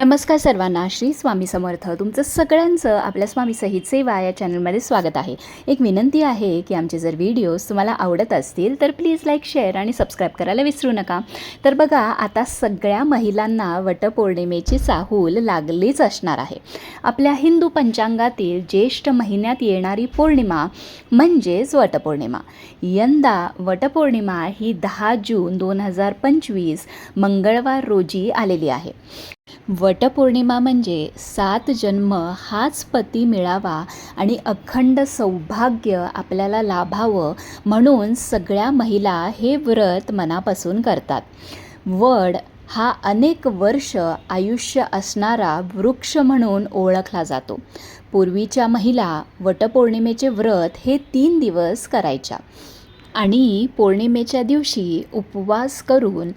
नमस्कार सर्वांना श्री स्वामी समर्थ. तुमचं सगळ्यांचं आपल्या स्वामी सहित सेवा या चॅनलमध्ये स्वागत आहे. एक विनंती आहे की आमचे जर व्हिडिओज तुम्हाला आवडत असतील तर प्लीज लाईक शेअर आणि सबस्क्राईब करायला विसरू नका. तर बघा आता सगळ्या महिलांना वटपौर्णिमेची चाहूल लागलीच असणार आहे. आपल्या हिंदू पंचांगातील ज्येष्ठ महिन्यात येणारी पौर्णिमा म्हणजेच वटपौर्णिमा. यंदा वटपौर्णिमा ही दहा जून दोन हजार पंचवीस मंगळवार रोजी आलेली आहे. वटपौर्णिमा म्हणजे सात जन्म हाच पती मिळावा आणि अखंड सौभाग्य आपल्याला लाभावं म्हणून सगळ्या महिला हे व्रत मनापासून करतात. वड हा अनेक वर्ष आयुष्य असणारा वृक्ष म्हणून ओळखला जातो. पूर्वीच्या महिला वटपौर्णिमेचे व्रत हे तीन दिवस करायच्या आणि पौर्णिमेच्या दिवशी उपवास करून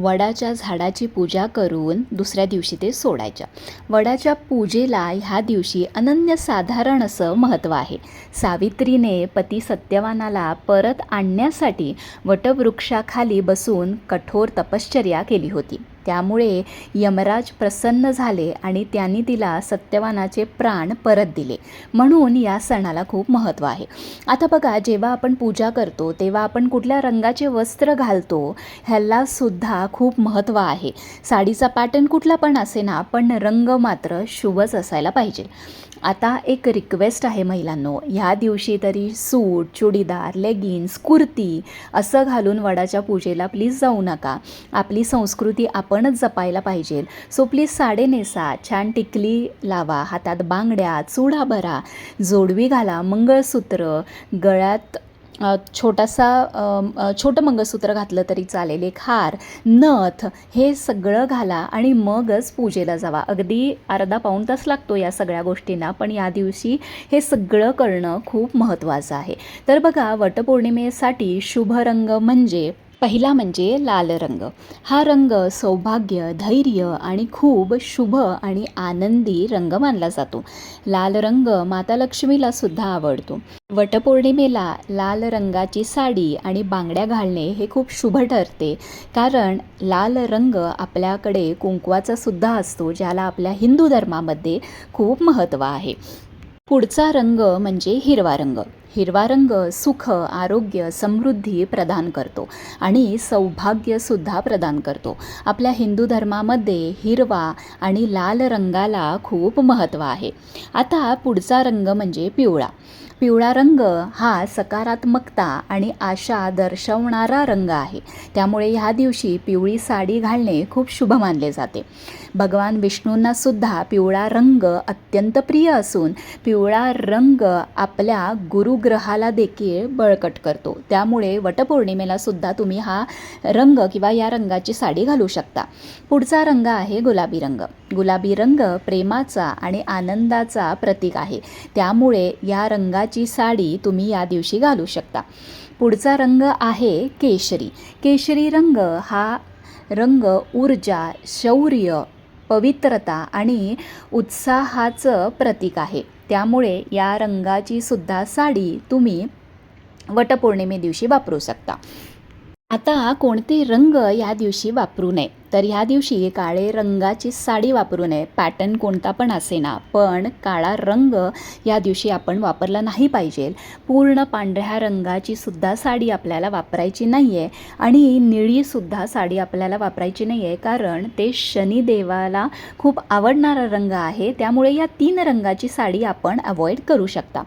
वडाच्या झाडाची पूजा करून दुसऱ्या दिवशी ते सोडायच्या. वडाच्या पूजेला ह्या दिवशी अनन्यसाधारण असं महत्त्व आहे. सावित्रीने पती सत्यवानाला परत आणण्यासाठी वटवृक्षाखाली बसून कठोर तपश्चर्या केली होती. त्यामुळे यमराज प्रसन्न झाले आणि त्यांनी तिला सत्यवानाचे प्राण परत दिले. म्हणून या सणाला खूप महत्त्व आहे. आता बघा जेव्हा आपण पूजा करतो तेव्हा आपण कुठल्या रंगाचे वस्त्र घालतो ह्याला सुद्धा खूप महत्त्व आहे. साडीचा पॅटर्न कुठला पण असे ना पण रंग मात्र शुभच असायला पाहिजे. आता एक रिक्वेस्ट आहे महिलांनो ह्या दिवशी तरी सूट चुडीदार लेगिन्स कुर्ती असं घालून वडाच्या पूजेला प्लीज जाऊ नका. आपली संस्कृती आपण आपणच जपायला पाहिजे. सो प्लीज साडे नेसा छान टिकली लावा हातात बांगड्या चुडा भरा जोडवी घाला मंगळसूत्र गळ्यात छोटासा छोटं मंगळसूत्र घातलं तरी चालेल एक हार नथ हे सगळं घाला आणि मगच पूजेला जावा. अगदी अर्धा पाऊण तास लागतो या सगळ्या गोष्टींना पण या दिवशी हे सगळं करणं खूप महत्त्वाचं आहे. तर बघा वटपौर्णिमेसाठी शुभ रंग म्हणजे पहिला म्हणजे लाल रंग. हा रंग सौभाग्य धैर्य आणि खूप शुभ आणि आनंदी रंग मानला जातो. लाल रंग माता लक्ष्मीला सुद्धा आवडतो. वटपौर्णिमेला लाल रंगाची साडी आणि बांगड्या घालणे हे खूप शुभ ठरते. कारण लाल रंग आपल्याकडे कुंकवाचा सुद्धा असतो ज्याला आपल्या हिंदू धर्मामध्ये खूप महत्त्व आहे. पुढचा रंग म्हणजे हिरवा रंग. हिरवा रंग सुख आरोग्य समृद्धी प्रदान करतो आणि सौभाग्यसुद्धा प्रदान करतो. आपल्या हिंदू धर्मामध्ये हिरवा आणि लाल रंगाला खूप महत्त्व आहे. आता पुढचा रंग म्हणजे पिवळा. पिवळा रंग हा सकारात्मकता आणि आशा दर्शवणारा रंग आहे. त्यामुळे ह्या दिवशी पिवळी साडी घालणे खूप शुभ मानले जाते. भगवान विष्णूंना सुद्धा पिवळा रंग अत्यंत प्रिय असून पिवळा रंग आपल्या गुरुग्रहाला देखील बळकट करतो. त्यामुळे वटपौर्णिमेला सुद्धा तुम्ही हा रंग किंवा या रंगाची साडी घालू शकता. पुढचा रंग आहे गुलाबी रंग. गुलाबी रंग प्रेमाचा आणि आनंदाचा प्रतीक आहे. त्यामुळे या रंगाची साडी तुम्ही या दिवशी घालू शकता. पुढचा रंग आहे केशरी. केशरी रंग हा रंग ऊर्जा शौर्य पवित्रता आणि उत्साहाचं प्रतीक आहे. त्यामुळे या रंगाची सुद्धा साडी तुम्ही वटपौर्णिमे दिवशी वापरू शकता. आता कोणते रंग या दिवशी वापरू नये? तर ह्या दिवशी काळे रंगाची साडी वापरू नये. पॅटर्न कोणता पण असेना पण काळा रंग या दिवशी आपण वापरला नाही पाहिजे. पूर्ण पांढऱ्या रंगाची सुद्धा साडी आपल्याला वापरायची नाही आहे आणि निळीसुद्धा साडी आपल्याला वापरायची नाही आहे कारण ते शनिदेवाला खूप आवडणारा रंग आहे. त्यामुळे या तीन रंगाची साडी आपण अवॉइड करू शकता.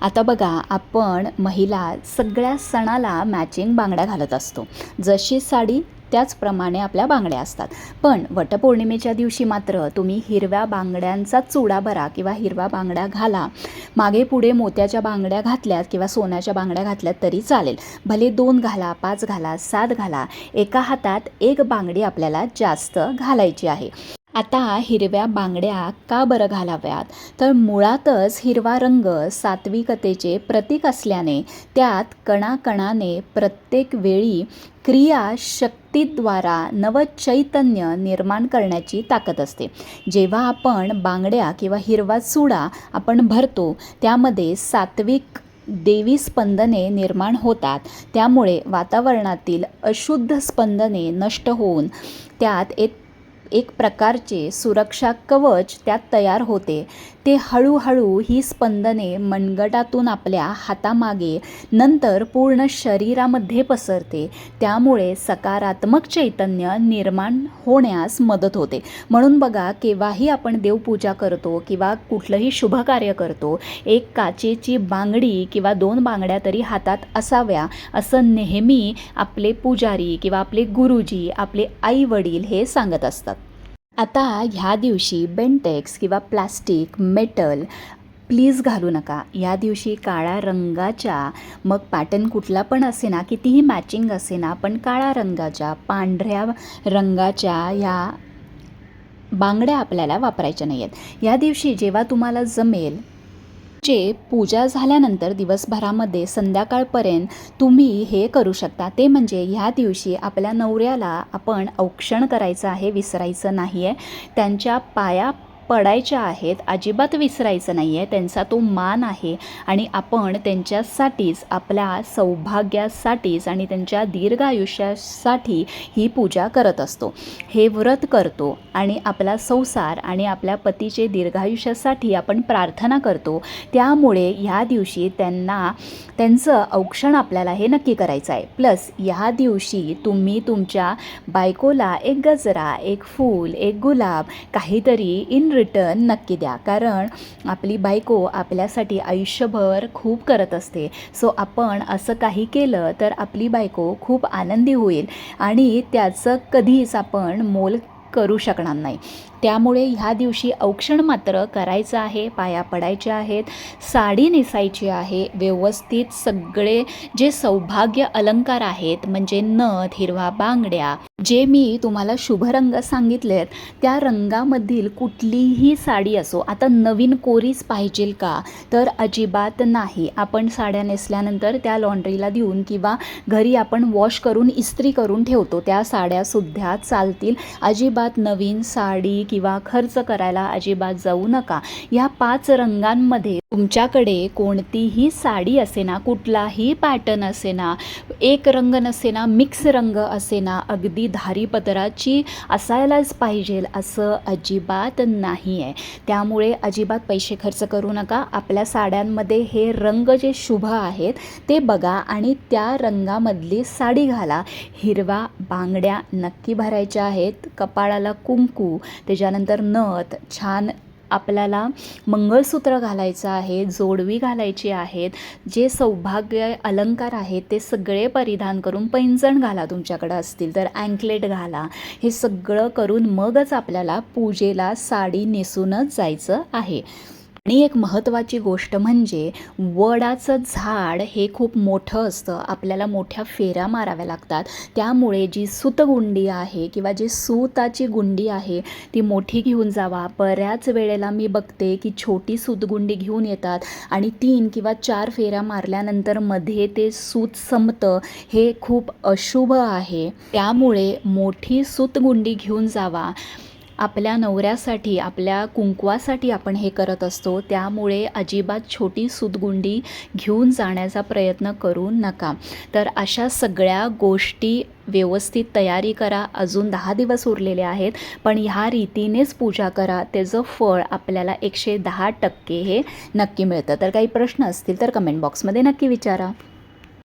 आता बघा आपण महिला सगळ्या सणाला मॅचिंग बांगड्या घालत असतो. जशी साडी त्याचप्रमाणे आपल्या बांगड्या असतात. पण वटपौर्णिमेच्या दिवशी मात्र तुम्ही हिरव्या बांगड्यांचा चुडा भरा किंवा हिरव्या बांगड्या घाला. मागे पुढे मोत्याच्या बांगड्या घातल्यात किंवा सोन्याच्या बांगड्या घातल्यात तरी चालेल. भले दोन घाला पाच घाला सात घाला एका हातात एक बांगडी आपल्याला जास्त घालायची आहे. आता हिरव्या बांगड्या का बरं घालाव्यात? तर मुळातच हिरवा रंग सात्विकतेचे प्रतीक असल्याने त्यात कणाकणाने प्रत्येक वेळी क्रिया भक्तीद्वारा नवचैतन्य निर्माण करण्याची ताकद असते. जेव्हा आपण बांगड्या किंवा हिरवा चुडा आपण भरतो त्यामध्ये सात्विक देवी स्पंदने निर्माण होतात. त्यामुळे वातावरणातील अशुद्ध स्पंदने नष्ट होऊन त्यात एक एक प्रकारचे सुरक्षा कवच त्यात तयार होते. ते हळूहळू ही स्पंदने मनगटातून आपल्या हातामागे नंतर पूर्ण शरीरामध्ये पसरते. त्यामुळे सकारात्मक चैतन्य निर्माण होण्यास मदत होते. म्हणून बघा केव्हाही आपण देवपूजा करतो किंवा कुठलंही शुभ कार्य करतो एक काचेची बांगडी किंवा दोन बांगड्या तरी हातात असाव्या असं नेहमी आपले पुजारी किंवा आपले गुरुजी आपले आई वडील हे सांगत असतात. आता ह्या दिवशी बेंटेक्स किंवा प्लास्टिक मेटल प्लीज घालू नका. या दिवशी काळ्या रंगाच्या मग पॅटर्न कुठला पण असे ना कितीही मॅचिंग असे ना पण काळ्या रंगाच्या पांढऱ्या रंगाच्या ह्या बांगड्या आपल्याला वापरायच्या नाही आहेत या दिवशी जेव्हा तुम्हाला जमेल म्हणजे पूजा झाल्यानंतर दिवसभरामध्ये संध्याकाळपर्यंत तुम्ही हे करू शकता. ते म्हणजे ह्या दिवशी आपल्या नवऱ्याला आपण औक्षण करायचं आहे विसरायचं नाही आहे त्यांच्या पाया पडायच्या आहेत अजिबात विसरायचं नाही आहे त्यांचा तो मान आहे आणि आपण त्यांच्यासाठीच आपल्या सौभाग्यासाठीच आणि त्यांच्या दीर्घ आयुष्यासाठी ही पूजा करत असतो. हे व्रत करतो आणि आपला संसार आणि आपल्या पतीचे दीर्घायुष्यासाठी आपण प्रार्थना करतो. त्यामुळे ह्या दिवशी त्यांना त्यांचं औक्षण आपल्याला हे नक्की करायचं आहे. प्लस ह्या दिवशी तुम्ही तुमच्या बायकोला एक गजरा एक फूल एक गुलाब काहीतरी इन रिटर्न नक्की द्या. कारण आपली बायको आपल्यासाठी आयुष्यभर खूप करत असते. सो आपण असं काही केलं तर आपली बायको खूप आनंदी होईल. आणि त्याचं कधीच आपण मोल करू शकणार नाही. त्यामुळे ह्या दिवशी औक्षण मात्र करायचं आहे पाया पडायचे आहेत साडी नेसायची आहे व्यवस्थित सगळे जे सौभाग्य अलंकार आहेत म्हणजे नथ हिरवा बांगड्या जे मी तुम्हाला शुभ रंग सांगितलेत त्या रंगामधील कुठलीही साडी असो आता नवीन कोरीच पाहिजेल का? तर अजिबात नाही. आपण साड्या नेसल्यानंतर त्या लॉन्ड्रीला देऊन किंवा घरी आपण वॉश करून इस्त्री करून ठेवतो. त्या साड्यासुद्धा चालतील. अजिबात नवीन साडी किंवा खर्च करायला अजिबात जाऊ नका. या पाच रंगांमध्ये तुमच्याकडे कोणतीही साडी असे ना कुठलाही पॅटर्न असे ना एक रंग नसे ना मिक्स रंग असे ना अगदी धारीपदराची असायलाच पाहिजे असं अजिबात नाही आहे त्यामुळे अजिबात पैसे खर्च करू नका. आपल्या साड्यांमध्ये हे रंग जे शुभ आहेत ते बघा आणि त्या रंगामधली साडी घाला. हिरवा बांगड्या नक्की भरायच्या आहेत. आपल्याला कुंकू त्याच्यानंतर नथ छान आपल्याला मंगळसूत्र घालायचं आहे जोडवी घालायची आहेत जे सौभाग्य अलंकार आहेत ते सगळे परिधान करून पैंजण घाला तुमच्याकडं असतील तर अँकलेट घाला. हे सगळं करून मगच आपल्याला पूजेला साडी नेसूनच जायचं आहे. आणि एक महत्त्वाची गोष्ट म्हणजे वडाचं झाड हे खूप मोठं असतं. आपल्याला मोठ्या फेऱ्या माराव्या लागतात. त्यामुळे जी सुतगुंडी आहे किंवा जी सूताची गुंडी आहे ती मोठी घेऊन जावा. बऱ्याच वेळेला मी बघते की छोटी सूतगुंडी घेऊन येतात आणि तीन किंवा चार फेऱ्या मारल्यानंतरमध्ये ते सूत संपतं. हे खूप अशुभ आहे. त्यामुळे मोठी सूतगुंडी घेऊन जावा. आपल्या नवऱ्यासाठी आपल्या कुंकवासाठी आपण हे करत असतो. त्यामुळे अजिबात छोटी सुतगुंडी घेऊन जाण्याचा प्रयत्न करू नका. तर अशा सगळ्या गोष्टी व्यवस्थित तयारी करा. अजून दहा दिवस उरलेले आहेत पण ह्या रीतीनेच पूजा करा. त्याचं फळ आपल्याला एकशे दहा टक्के हे नक्की मिळतं. तर काही प्रश्न असतील तर कमेंट बॉक्समध्ये नक्की विचारा.